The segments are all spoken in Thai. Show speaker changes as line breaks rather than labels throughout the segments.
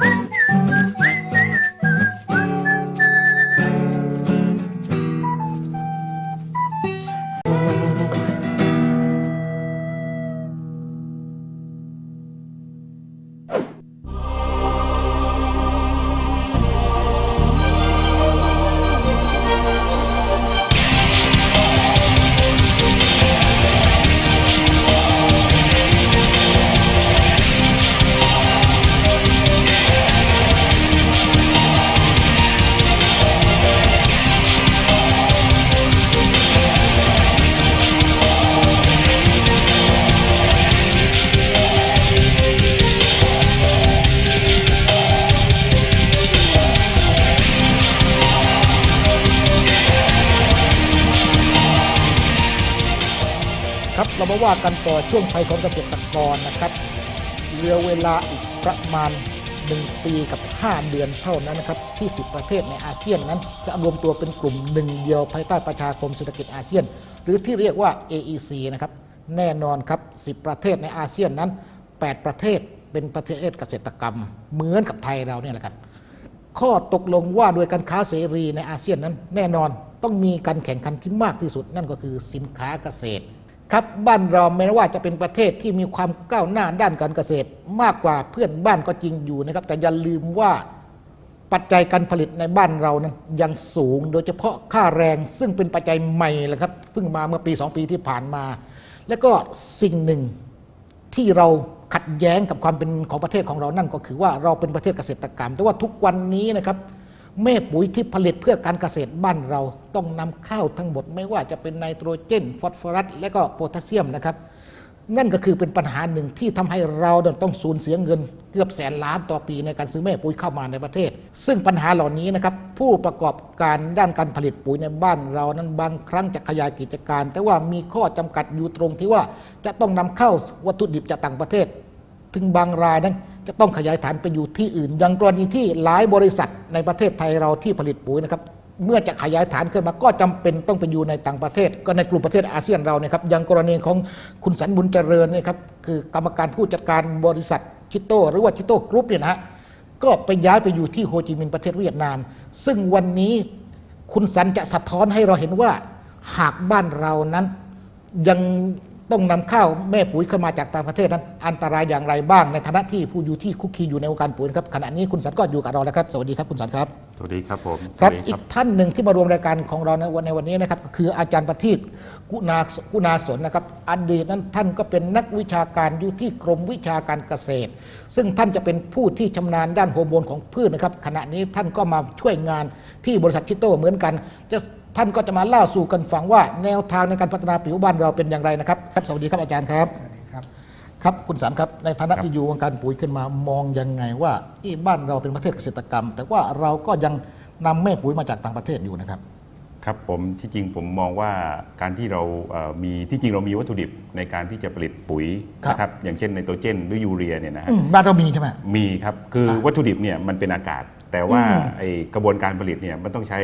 Thank you. ว่ากันต่อช่วงภัยของเกษตรกรนะครับเหลือเวลาอีกประมาณ 1 ปีกับ 5 เดือนเท่านั้นนะครับที่ 10 ประเทศในอาเซียนนั้น จะรวมตัวเป็นกลุ่มหนึ่งเดียวภายใต้ประชาคมเศรษฐกิจอาเซียน หรือที่เรียกว่า AEC นะครับแน่นอนครับ 10 ประเทศในอาเซียนนั้น 8 ประเทศเป็นประเทศเกษตรกรรม เหมือนกับไทยเราเนี่ยแหละครับข้อตกลงว่าโดยการค้าเสรีในอาเซียนนั้น แน่นอนต้องมีการแข่งขันที่มากที่สุด นั่นก็คือสินค้าเกษตร ครับบ้านเราแม้ว่าจะเป็นประเทศที่มีความก้าวหน้าด้านการเกษตร มากกว่าเพื่อนบ้านก็จริงอยู่นะครับ แต่อย่าลืมว่าปัจจัยการผลิตในบ้านเรานั้นยังสูงโดยเฉพาะค่าแรงซึ่งเป็นปัจจัยใหม่แหละครับเพิ่งมาเมื่อปี 2 ปีที่ผ่านมา แล้วก็สิ่งหนึ่งที่เราขัดแย้งกับความเป็นของประเทศของเรานั่นก็คือว่าเราเป็นประเทศเกษตรกรรม แต่ว่าทุกวันนี้นะครับ แม่ปุ๋ยที่ผลิตเพื่อการเกษตรบ้านเราต้องนำเข้าทั้งหมด ไม่ว่าจะเป็นไนโตรเจน ฟอสฟอรัส และก็โพแทสเซียมนะครับ นั่นก็คือเป็นปัญหาหนึ่งที่ทำให้เราต้องสูญเสียเงินเกือบแสนล้านต่อปีในการซื้อแม่ปุ๋ยเข้ามาในประเทศ ซึ่งปัญหาเหล่านี้นะครับผู้ประกอบการด้านการผลิตปุ๋ยในบ้านเรานั้นบางครั้งจะขยายกิจการ แต่ว่ามีข้อจำกัดอยู่ตรงที่ว่าจะต้องนำเข้าวัตถุดิบจากต่างประเทศ ถึงบางรายนั้น จะต้องขยายฐานไปอยู่ที่อื่น อย่างกรณีที่หลายบริษัทในประเทศไทยเราที่ผลิตปุ๋ยนะครับเมื่อจะขยายฐานขึ้นมาก็จำเป็นต้องไปอยู่ในต่างประเทศ ก็ในกลุ่มประเทศอาเซียนเราเนี่ยครับอย่างกรณีของคุณสันบุญเจริญเนี่ยครับคือกรรมการผู้จัดการบริษัทชิโต้หรือว่าชิโต้กรุ๊ปเนี่ยนะฮะก็ไปย้ายไปอยู่ที่โฮจิมินห์ประเทศเวียดนาม ซึ่งวันนี้คุณสันจะสะท้อนให้เราเห็นว่า หากบ้านเรานั้นยัง ต้องนำเข้าแม่ปุ๋ยเข้ามาจากต่างประเทศนั้นอันตรายอย่างไรบ้างในฐานะที่ผู้อยู่ที่คุกคีอยู่ในวงการปุ๋ยนะครับขณะนี้คุณสันก็อยู่กับเราแล้วครับ สวัสดีครับคุณสันครับ
สวัสดีครับผม
ครับ
สวัสดี
อีกท่านหนึ่งที่มารวมรายการของเราในวันในวันนี้นะครับก็คืออาจารย์ประทีปกุณากุณาสนนะครับอดีตนั้นท่านก็เป็นนักวิชาการอยู่ที่กรมวิชาการเกษตร ซึ่งท่านจะเป็นผู้ที่ชำนาญด้านฮอร์โมนของพืชนะครับขณะนี้ท่านก็มาช่วยงานที่บริษัทชิโต้เหมือนกันจะ ท่านก็จะมาเล่าสู่กันฟังว่าแนวทางในการพัฒนาผิวบ้านเราเป็นอย่างไรนะครับครับสวัสดีครับอาจารย์ครับ
ครับ
ครับคุณสารครับในฐานะที่อยู่วงการปุ๋ยขึ้นมามองยังไงว่าที่บ้านเราเป็นประเทศเกษตรกรรม แต่ว่าเราก็ยังนำแม่ปุ๋ยมาจากต่างประเทศอยู่นะครับ
ครับผมที่จริงผมมองว่าการที่เราเอ่อมีที่จริงเรามีวัตถุดิบในการที่จะผลิตปุ๋ย
ครับ
นะครับอย่างเช่นไนโตรเจนหรือยูเรียเนี่ยนะฮะ
อืมบ้านเรามีใช่ไหม
มีครับคือ
ครับ
วัตถุดิบเนี่ยมันเป็นอากาศ แต่ว่า
อืม
ไอกระบวนการผลิตเนี่ยมันต้องใช้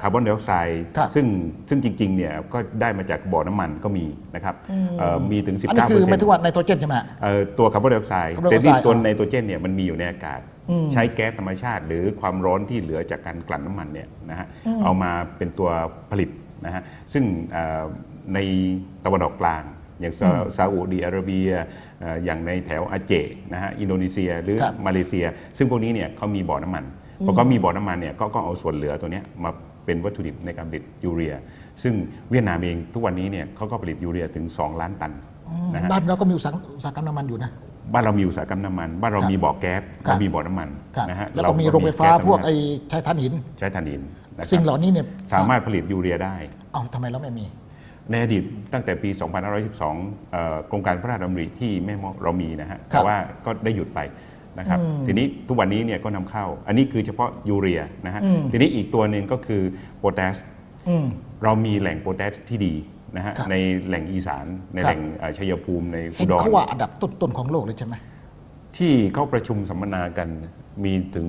คาร์บอนไดออกไซด์
ครับ
ซึ่งซึ่งจริงๆเนี่ยก็ได้มาจากบ่อน้ำมันก็มีนะครับเอ่อมีถึง 19%
อันนี้คือหมายถึงว่าไนโตรเจนใช่ไหม
เอ่อตัวคาร์บอนไดออกไซด์
คาร์บอนได
แต่
ออกไซด์
ที่ตัว
อ่า
ไนโตรเจนเนี่ยมันมีอยู่ในอากาศ
อืม
ใช้แก๊สธรรมชาติ หรือความร้อนที่เหลือจากการกลั่นน้ำมันเนี่ยนะฮะเอามาเป็นตัวผลิตนะฮะซึ่งเอ่อในตะวันออกกลาง อย่างซาซาอุดีอาระเบียเอ่ออย่างในแถวอาเจนะฮะอินโดนีเซียหรือ
ครับ
มาเลเซีย ซึ่งพวกนี้เนี่ยเขามีบ่อน้ำมันพอเขามีบ่อน้ำมันเนี่ยก็ก็เอาส่วนเหลือตัวเนี้ยมาเป็นวัตถุดิบในการผลิตยูเรีย ซึ่งเวียดนามเองทุกวันนี้เนี่ยเขาก็ผลิตยูเรียถึง 2 ล้านตันนะฮะ
บ้านเราก็มีอุตสาหอุตสาหกรรมน้ำมันอยู่นะ
บ้านเรามีอุตสาหกรรมน้ำมัน บ้านเรา
ครับ
มีบ่อแก๊ส
ครับ
เรามีบ่อน้ำมัน
ครับ
นะฮะ
แล้วก็มีโรงไฟฟ้า
แก๊ส
พวก
ธรรม
ไอ้
ชาติ
ใช้ถ่านหิน
ใช้ถ่านหินนะครับ
สิ่งเหล่านี้เนี่ย
สามารถผลิตยูเรียได้
เอ้าทำไมเราไม่มี
ในอดีตตั้งแต่ปี 2512เอ่อโครงการพระราชดำริที่แม่เมาะเรามีนะฮะ
ครั
แต่
บ
ว่าก็ได้หยุดไปนะครับ
อืม
ทีนี้ทุกวันนี้เนี่ยก็นำเข้า อันนี้คือเฉพาะยูเรียนะฮะ
อืม
ทีนี้อีกตัวหนึ่งก็คือโพแทส
อืม
เรามีแหล่งโพแทสที่ดี นะฮะ
ครับ
ในแหล่งอีสานใน
ครับ
แหล่งเอ่อชัยภูมิใน
เห็
อุ
น
ดร
เขาว่าอันดับต้นๆของโลกเลยใช่ไหม
ที่เข้าประชุมสัมมนากันมีถึง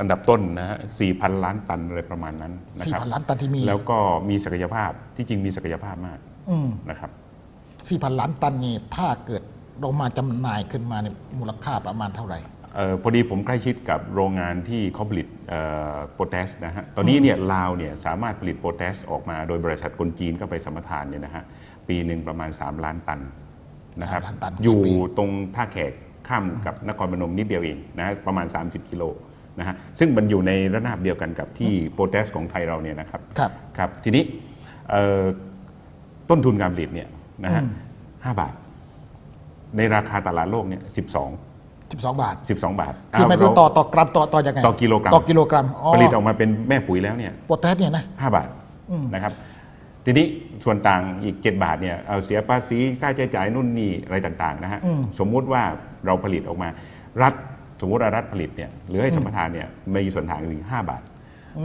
อันดับต้นนะฮะ4,000ล้านตันอะไรประมาณนั้นนะ
สี่
ครับ
พันล้านตันที่มี
แล้วก็มีศักยภาพที่จริงมีศักยภาพมาก
อืม
นะครับ
สี่พันล้านตันนี่ถ้าเกิดเรามาจำหน่ายขึ้นมาเนี่ยมูลค่าประมาณเท่าไหร่
เอ่อพอดีผมใกล้ชิดกับโรงงานที่เขาผลิตโปรแทสนะฮะ ตอนนี้เนี่ยลาวเนี่ยสามารถผลิตโปรแทสออกมาโดยบริษัทคนจีนก็ไปสมทานเนี่ยนะฮะ ปีหนึ่งประมาณ 3 ล้านตันนะครับ
สามล้านตัน
อยู่
ต่อปี
ตรงท่าแขกข้ามกับนครพนมนิดเดียวเองนะฮะประมาณ 30 กิโลนะฮะ ซึ่งมันอยู่ในระนาบเดียวกันกับที่โปรแทสของไทยเราเนี่ยนะครับ
ครับ
ครับทีนี้เอ่อต้นทุนการผลิตเนี่ยนะฮะห้าบาท ในราคาตลาดโลกเนี่ยสิบสอง
12 บาท
สิบสองบาท
คือหมายถึง
เา
ต่อต่อกรัมต่อต่อยังไง
ต่อกิโลกรัม
ต่อกิโลกรัมอ๋อ
ผลิตออกมาเป็นแม่ปุ๋ยแล้วเนี่ย
โปรแทสเนี่ยนะ
ห้าบาทนะครับทีนี้ส่วนต่างอีก 7 บาทเนี่ยเอาเสียภาษีค่าใช้จ่ายนู่นนี่อะไรต่างๆนะฮะสมมุติว่าเราผลิตออกมา รัฐสมมุติว่ารัฐผลิตเนี่ยหรือให้สมปทานเนี่ยมีส่วนต่างอยู่ห้าบาท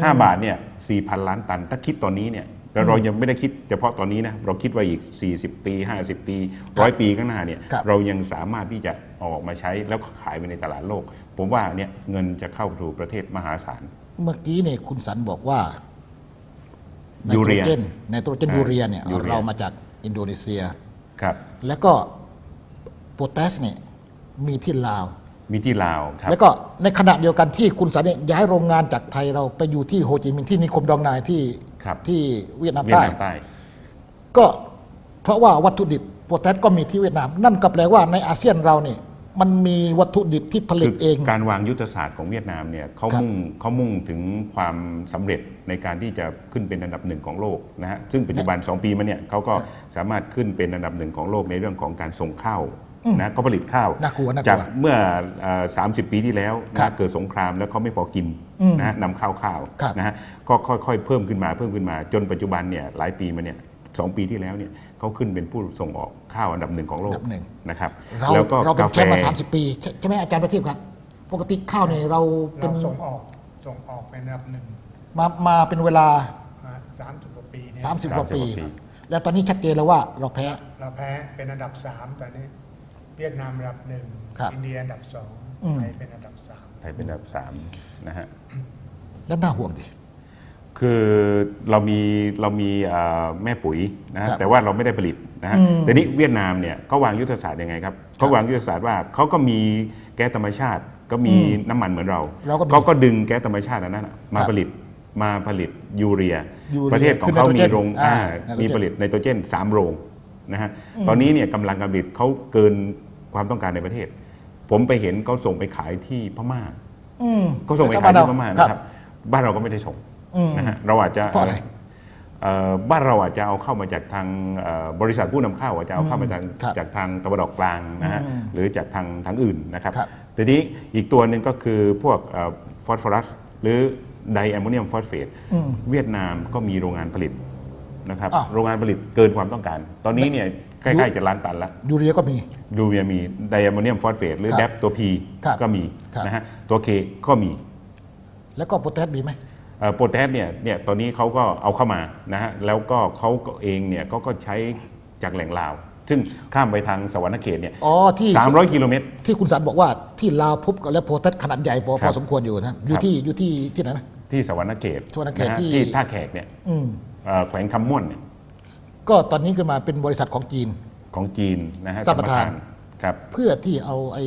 ห้าบาทเนี่ยสี่พันล้านตันถ้าคิดตอนนี้เนี่ย แล้วเรายังไม่ได้คิดเฉพาะตอนนี้นะเราคิดว่าอีก 40 ปี 50 ปีร้อยปีข้างหน้าเนี่ย
ครับ
เรายังสามารถที่จะเอาออกมาใช้แล้วก็ขายไปในตลาดโลก ผมว่าเนี่ยเงินจะเข้าสู่ประเทศมหาศาล
เมื่อกี้เนี่ยคุณสันบอกว่าไน
ยู
โตร
เรีย
เจนไนโตรเจน
อ่า
ยูเรียเนี่ย
ยูเรีย
เรามาจากอินโดนีเซีย
ครับ
แล้วก็โปรแทสเนี่ยมีที่ลาว
มีที่ลาวครับ
แล้วก็ในขณะเดียวกันที่คุณสันเนี่ยย้ายโรงงานจากไทยเราไปอยู่ที่โฮจิมินห์ที่นิคมดองนายที่
ครับ
ที่เวียดนาม
เวียด
ใต้
นามใต้
ก็เพราะว่าวัตถุดิบโปรแทสก็มีที่เวียดนาม นั่นก็แปลว่าในอาเซียนเราเนี่ยมันมีวัตถุดิบที่ผลิต
คือ
เอง
การวางยุทธศาสตร์ของเวียดนามเนี่ยเขา
ครับ
มุ่งเขามุ่งถึงความสำเร็จในการที่จะขึ้นเป็นอันดับหนึ่งของโลกนะฮะซึ่งปัจจุบัน 2 ปีมาเนี่ยเขาก็สามารถขึ้นเป็นอันดับหนึ่งของโลกในเรื่องของการส่งข้าวนะเขาผลิตข้าว
น่ากลัวน่ากลัว
จากเมื่อเอ่อ30 ปีที่แล้ว
ครั
นะ
บ
เกิดสงครามแล้วเขาไม่พอกิน
อืม
นะฮะนำข้าวข้าว
ครับ
นะฮะก็ค่อยๆเพิ่มขึ้นมาเพิ่มขึ้นมา จนปัจจุบันเนี่ยหลายปีมาเนี่ยสองปีที่แล้วเนี่ยเขาขึ้นเป็นผู้ส่งออกข้าวอันดับหนึ่งของโล
อั
ก
นดับหนึ่ง
นะครับ
เรา
แล้วก็
เราเป็น
กา
แช
แฟ
มป์มา 30 ปีใช่ใช่ไหมอาจารย์ประทีปครับ ปกติข้าวเนี่ยเราเป็
เรา
น
ส่งออกส่งออกเป็นอันดับหนึ่ง
มามาเป็นเวลา
สามสิบกว่าปีเนี่ย
30กว่าปี
30กว่าปี
แล้วตอนนี้ชัดเจนแล้วว่าเราแพ้
เราแพ้เป็นอันดับสามตอนนี้เวียดนามอันดับหนึ่ง
ครับ
อินเดียอันดับสอง
อืม
ไทยเป็นอันดับสาม
ไทยเป็นอันดับสามนะฮะ
แล้วน่าห่วงดิ
คือเรามีเรามีเอ่อแม่ปุ๋ยนะฮะ
ครับ
แต่ว่าเราไม่ได้ผลิตนะฮะ
อืม
แต่นี้เวียดนามเนี่ยเขาวางยุทธศาสตร์ยังไงครับเขาวางยุทธศาสตร์ว่าเขาก็มีแก๊สธรรมชาติ ก็มีน้ำมันเหมือนเรา
เราก็มี
เขาก็ดึงแก๊สธรรมชาติอันนั้นน่ะมา
ครับ
ผลิตมาผลิตยูเรีย
ยูเรีย
ประเทศของเขา
คือไนโตร
มี
เจน
โรง
อ่า
อ่า
ไนโตรเจน
มีผลิตไนโตรเจนสามโรงนะฮะตอนนี้เนี่ยกำลังการผลิตเขาเกินความต้องการในประเทศ ผมไปเห็นเขาส่งไปขายที่พม่า
อืม
ก็ส่งไป
แล้ว
ขาย
บ้
ที่พม่า
ค
นะค
รั
รับบบ้านเราก็ไม่ได้ส่ง
อืม
นะฮะเราอาจจะ
เพราะอะไร
เอ่อบ้านเราอาจจะเอาเข้ามาจากทางเอ่อบริษัทผู้นำเข้าอาจจะเอาเข้ามาจาก
ครับ
จากทางตะวันออกกลางนะฮะ
อืม
หรือจากทางทางอื่นนะครับ
ครับ
ทีนี้อีกตัวหนึ่งก็คือพวกฟอสฟอรัสหรือไดแอมโมเนียมฟอสเฟต
อืม
เวียดนามก็มีโรงงานผลิตนะครับ
อ้าว
โรงงานผลิตเกินความต้องการ ตอนนี้เนี่ย ใกล้ๆจะล้านตันแล้ว
ยูเรียก็มี
ดูเวียมีไดแอมโมเนียมฟอสเฟตหรือ
ครับ
แดปตัว P
ครับ
ก็มี
ครับ
นะฮะตัวเคก็มี
แล้วก็โปรแทสมีไหม
เอ่อโปรแทสเนี่ยเนี่ยตอนนี้เขาก็เอาเข้ามานะฮะแล้วก็เขาก็เองเนี่ยก็ก็ใช้จากแหล่งลาว ซึ่งข้ามไปทางสวรรณเขตเนี่ย
อ๋อที่
สามร้อยกิโลเมตร
ที่คุณสันบอกว่าที่ลาวพบกับและโปรแทสขนาดใหญ่พอ
ค
พ
รั
อบสมควรอยู่นะอยู่
ครับ
ที่อยู่ที่ที่ไหนนะ
ที่สวรรณเขต
สวรรณเขต
นะฮะ
ที่
ที่ท่าแขกเนี่ย
อืม
เอ่อแขวงคำม่วนเนี่ย
ก็ตอนนี้ขึ้นมาเป็นบริษัทของจีน
ของจีนนะฮะ
สัมปทาน
ครับ
เพื่อที่เอาไอ้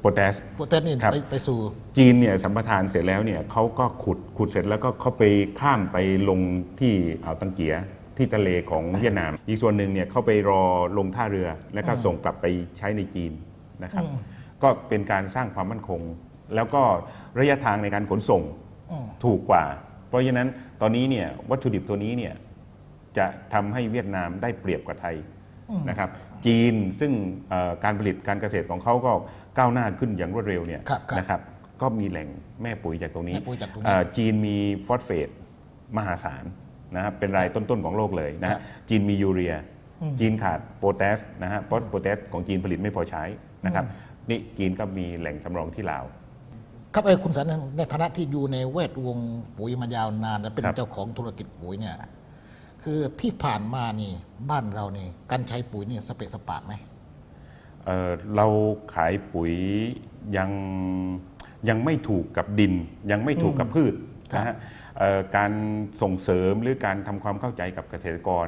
โปรแทส
โปรแทสนี่
ครับ
ไปไปสู่
จีนเนี่ยสัมปทานเสร็จแล้วเนี่ยเขาก็ขุดขุดเสร็จแล้วก็เขาไปข้ามไปลงที่อ่าวตังเกียที่ทะเลของเวียดนาม อีกส่วนหนึ่งเนี่ยเขาไปรอลงท่าเรือแล้วก็ส่งกลับไปใช้ในจีนนะครับ ก็เป็นการสร้างความมั่นคง แล้วก็ระยะทางในการขนส่ง
อืม
ถูกกว่า เพราะฉะนั้นตอนนี้เนี่ยวัตถุดิบตัวนี้เนี่ย จะทำให้เวียดนามได้เปรียบกว่าไทยนะครับ จีนซึ่งเอ่อการผลิตการเกษตรของเขาก็ก้าวหน้าขึ้นอย่างรวดเร็วเนี่ย
ครับครับ
นะครับ ก็มีแหล่งแม่ปุ๋ยจากตรงนี้
แม่ปุ๋ยจากตรงนี้
เอ่อจีนมีฟอสเฟตมหาศาลนะครับเป็นรายต้นๆของโลกเลยนะ
ครั
ฮะ
บ
จีนมียูเรีย จีนขาดโปรแทสนะฮะเพราะโปรแทสของจีนผลิตไม่พอใช้นะครับนี่จีนก็มีแหล่งสำรองที่ลาว
ครับไอ้คุณสันในฐานะที่อยู่ในแวดวงปุ๋ยมายาวนานและเป็น
ครับ
เจ้าของธุรกิจปุ๋ยเนี่ย คือที่ผ่านมานี่บ้านเรานี่การใช้ปุ๋ยนี่สเปะสปะไหม
เอ่อเราขายปุ๋ยยังยังไม่ถูกกับดิน ยังไม่ถูกกับพืช
ครับ
นะฮะเอ่อการส่งเสริมหรือการทำความเข้าใจกับเกษตรกร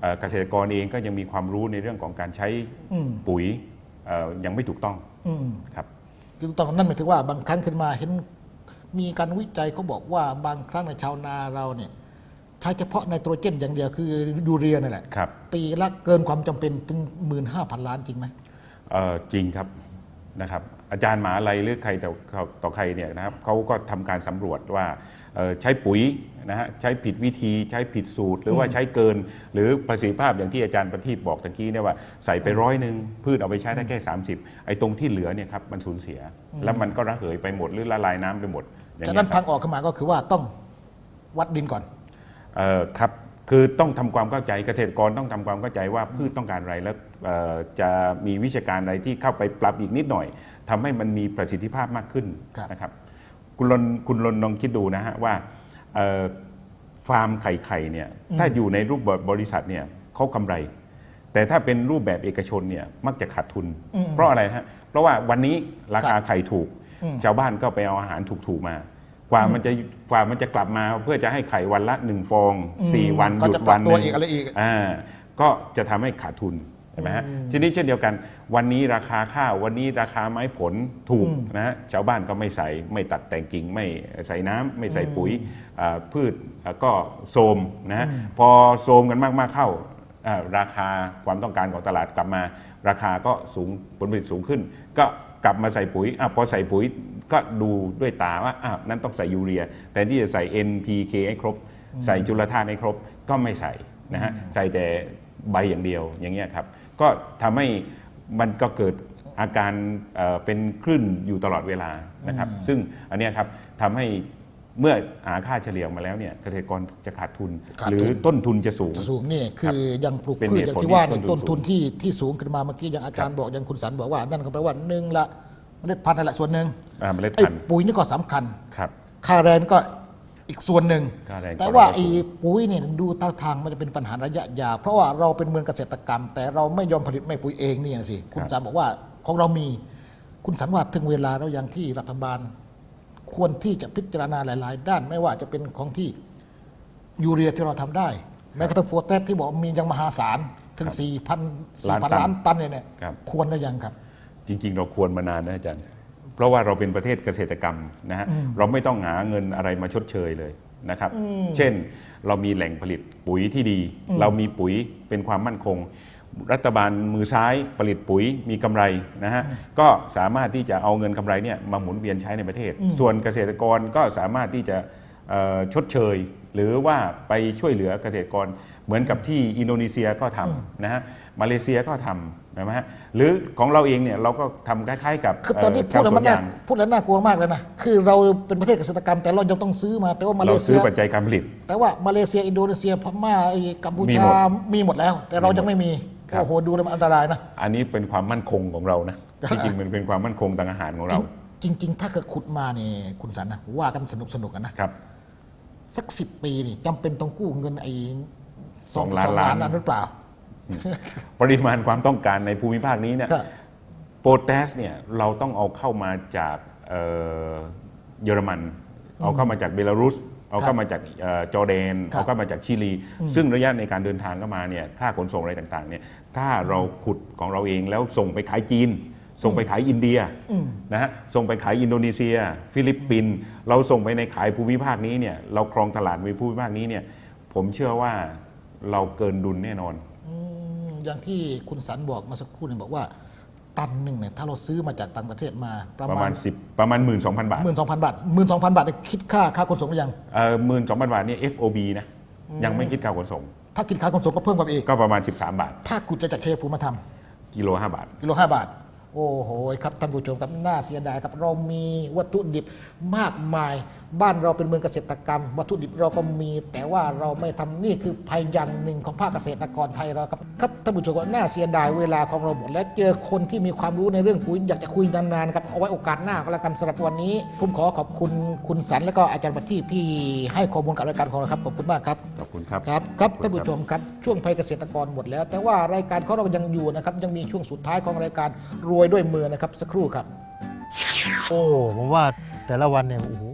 เอ่อเกษตรกรเองก็ยังมีความรู้ในเรื่องของการใช้
อืม
ปุ๋ยเอ่อยังไม่ถูกต้อง
อืม
ครับ
คือต้องนั่นหมายถึงว่าบางครั้งขึ้นมาเห็นมีการวิจัยเขาบอกว่าบางครั้งในชาวนาเราเนี่ย ใช้เฉพาะไนโตรเจนอย่างเดียวคือยูเรียนั่นแหละ
ครับ
ปีละเกินความจำเป็นถึงหมื่นห้าพันล้านจริงไหม
เอ่อจริงครับนะครับ อาจารย์หมหาอะไรหรือใครต่อต่อใครเนี่ยนะครับเขาก็ทำการสำรวจว่าเอ่อใช้ปุ๋ยนะฮะใช้ผิดวิธีใช้ผิดสูตร หรือว่าใช้เกิน หรือประสิทธิภาพอย่างที่อาจารย์ประทีปบอกตะกี้เนี่ยว่าใส่ไปร้อยหนึ่งพืชเอาไปใช้ได้แค่ 30 ไอ้ตรงที่เหลือเนี่ยครับมันสูญเสีย แล้วมันก็ระเหยไปหมดหรือละลายน้ำไปหมดอย่าง
จาก
เงี้
นั้
ย
น
ค
ทา
รับ
งออกขึ้นมาก็คือว่าต้องวัดดินก่อน
เอ่อครับคือต้องทำความเข้าใจเกษตรกรต้องทำความเข้าใจว่าพืชต้องการอะไรแล้วเอ่อจะมีวิชาการอะไรที่เข้าไปปรับอีกนิดหน่อยทำให้มันมีประสิทธิภาพมากขึ้น
ครับ
นะครับ คุณลนคุณลนลองคิดดูนะฮะว่าเอ่อฟาร์มไข่ไข่เนี่ยถ้าอยู่ในรูปแบบบริษัทเนี่ยเขากำไร แต่ถ้าเป็นรูปแบบเอกชนเนี่ยมักจะขาดทุน
อืม
เพราะอะไรฮะเพราะว่าวันนี้ราคา
ครับ
ไข่ถูก
อืม
ชาวบ้านก็ไปเอาอาหารถูกๆมา กว่ามันจะกว่ามันจะกลับมาเพื่อจะให้ไข่วันละหนึ่งฟอง
อืม
สี่วันห
ก็
ยุด
จะปรั
วั
บ
น
ตัว
หนึ่ง
อีกอะไรอีก
อ่าก็จะทำให้ขาดทุนเห็นไหมฮะทีนี้เช่นเดียวกัน วันนี้ราคาข้าววันนี้ราคาไม้ผลถูก
อืม
นะฮะชาวบ้านก็ไม่ใส่ไม่ตัดแต่งกิ่งไม่ใส่น้ำไม่ใส่ปุ๋ยอ่าพืชอ่าก็โทรมนะฮะพอโทรมกันมากๆเข้าอ่าราคาความต้องการของตลาดกลับมา ราคาก็สูงผลผลิตสูงขึ้น ก็กลับมาใส่ปุ๋ยอะพอใส่ปุ๋ย ก็ดูด้วยตาว่าอะนั้นต้องใส่ยูเรีย แต่ที่จะใส่ NPK ให้ครบ ใส่จุลธาตุให้ครบก็ไม่ใส่นะฮะใส่แต่ใบอย่างเดียวอย่างเงี้ยครับ ก็ทำให้มันก็เกิดอาการเอ่อเป็นคลื่นอยู่ตลอดเวลานะครับ ซึ่งอันเนี้ยครับทำให้เมื่อหาค่าเฉลี่ยออกมาแล้วเนี่ยเกษตรกรจะขาดทุน
ขาด
หรื
ทุ
อนต้นทุนจะสูง
สูงนี่คือยังปลูก
เป็น
พืช
เหตุ
อย่าง
ผล
ที่ว่า
ที่
เนี่ย
ต้
ต้
น
น
ทุ
ทุ
น
นที่ที่สูงขึ้นมาเมื่อกี้อย่างอาจารย์บอกอย่างคุณสันบอกว่านั่นก็แปลว่าหนึ่งละ เมล็ดพันธุ์นั่นแหละส่วนหนึ่ง
อ่าเมล็ด
ไอ้
พันธุ์
ปุ๋ยนี่ก็สำคัญ
ครับ
ค่าแรงก็อีกส่วนหนึ่ง
ค่าแรง
แต่ว่า
ก็
ไอ้ปุ๋ยเนี่ยดูท่าทางมันจะเป็นปัญหาระยะยาวเพราะว่าเราเป็นเมืองเกษตรกรรม แต่เราไม่ยอมผลิตแม่ปุ๋ยเองนี่นะสิคุณสันบอกว่าของเรามีคุณสันว่าถึงเวลาแล้วยังที่รัฐบาล ควรที่จะพิจารณาหลาย ๆ ด้านไม่ว่าจะเป็นของที่ยูเรียที่เราทำได้ แม้กระทั่งโฟร์เตสที่บอกมียังมหาศาลถึง4,000 4,000ล้านตันเนี่ยเนี่ย
ครับ
ควรหรือยังครับ
จริง ๆ เราควรมานานนะอาจารย์ เพราะว่าเราเป็นประเทศเกษตรกรรมนะฮะเราไม่ต้องหาเงินอะไรมาชดเชยเลยนะครับ เช่นเรามีแหล่งผลิตปุ๋ยที่ดี เรามีปุ๋ยเป็นความมั่นคง รัฐบาลมือซ้ายผลิตปุ๋ยมีกำไรนะฮะก็สามารถที่จะเอาเงินกำไรเนี่ยมาหมุนเวียนใช้ในประเทศ ส่วนเกษตรกรก็สามารถที่จะเอ่อ ชดเชย หรือว่าไปช่วยเหลือเกษตรกร เหมือนกับที่อินโดนีเซียก็ทำนะฮะมาเลเซียก็ทำนะฮะหรือของเราเองเนี่ยเราก็ทำคล้ายๆ กับ
คือตอนนี้
เพู
ดแล้วมัน
ช
น่า
สวยง
พูดแล้วน่ากลัวมากเลยนะคือเราเป็นประเทศเกษตรกรรม แต่เรายังต้องซื้อมาแต่ว่ามาเล
เรา
เซี
ซื้อยปัจจัยการผลิต
แต่ว่ามาเลเซียอินโดนีเซียพม่าไอ้กัมพู
มี
ชา
หมด
มีหมดแล้ว แต่เรายังไม่มี
ครับ
โอ้โหดูแล้วมันอันตรายนะ
อันนี้เป็นความมั่นคงของเรานะที่จริงมันเป็นความมั่นคงทางอาหารของเรา
จริงจริงๆถ้าเกิดขุดมาเนี่ยคุณสันนะว่ากันสนุกสนุกกันนะครับ สักสิบปีนี่จำเป็นต้องกู้เงินไอ้
สองล้านล้าน
นั้นหรือเปล่า
ปริมาณความต้องการในภูมิภาคนี้เนี่ย
ก็
โปแทสเนี่ยเราต้องเอาเข้ามาจากเอ่อเยอรมัน เอาเข้ามาจากเบลารุสเอาเข้ามาจากเอ่อจอร์แดน
ครับ
เอาเข้ามาจากชิลี ซึ่งระยะในการเดินทางเข้ามาเนี่ยค่าขนส่งอะไรต่างๆเนี่ยถ้าเราขุดของเราเองแล้วส่งไปขายจีน ส่งไปขายอินเดีย
อืม
นะฮะส่งไปขายอินโดนีเซีย ฟิลิปปินส์เราส่งไปในขายภูมิภาคนี้เนี่ยเราครองตลาดในภูมิภาคนี้เนี่ยผมเชื่อว่าเราเกินดุลแน่นอน
อืมอย่างที่คุณสันบอกมาสักครู่เนี่ยบอกว่า ตันหนึ่งเนี่ยถ้าเราซื้อมาจากต่างประเทศมาประ
ประ
มา
มา
ณ
ณ10ประมาณ12,000บาท
หมื่นสองพันบาทหมื่นสองพันบาทเนี่ยคิดค่าค่าขนส่งหรือยัง
หมื่นสองพันบาทเนี่ย FOB นะยังไม่คิดค่าขนส่ง
ถ้าคิดค่าขนส่งก็เพิ่มกับอีก
ก็ประมาณ 13 บาท
ถ้าคุณจะจากชัยภูมิมาทำ
กิโล5บาท
กิโลห้าบาท โอ้โหครับท่านผู้ชมครับน่าเสียดายครับเรามีวัตถุดิบมากมาย บ้านเราเป็นเมืองเกษตรกรรม วัตถุดิบเราก็มี แต่ว่าเราไม่ทำนี่คือภัยอย่างหนึ่งของภาคเกษตรกรไทยเราครับครับท่านผู้ชมก็น่าเสียดายเวลาของเราหมดและเจอคนที่มีความรู้ในเรื่องปุ๋ยอยากจะคุยนานๆครับเอาไว้โอกาสหน้าก็แล้วกันสำหรับวันนี้ ผมขอขอบคุณคุณสันและก็อาจารย์ประทีปที่ให้ข้อมูลกับรายการของเราครับขอบคุณมากครับ
ขอบคุณครับ
ครับครับ
ขอบคุณ
ท่านผู้ชมครับช่วงภัยเกษตรกรหมดแล้ว แต่ว่ารายการของเรายังอยู่นะครับยังมีช่วงสุดท้ายของรายการรวยด้วยมือนะครับ สักครู่ครับ
โอ้ผมว่าแต่ละวันเนี่ยโอ้โห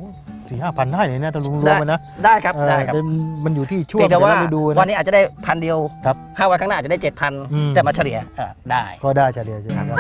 สี่ห้าพันได้เลยนะตะลุงรว
ได้
มมันนะ
ได้ครับ
เออ
ได้ครับ
แต่มันอยู่ที่ช่ว
เพี
ง
ยงแต่ว่า
ละฤดู
วัน
นะ
นี้อาจจะได้พันเดียว
ครับ
ห้าวันข้างหน้าอาจจะได้เจ็ดพัน
อืม
แต่มาเฉลี่ยเออได้
ก็ได้เฉลี่ยใช่ไหมครับ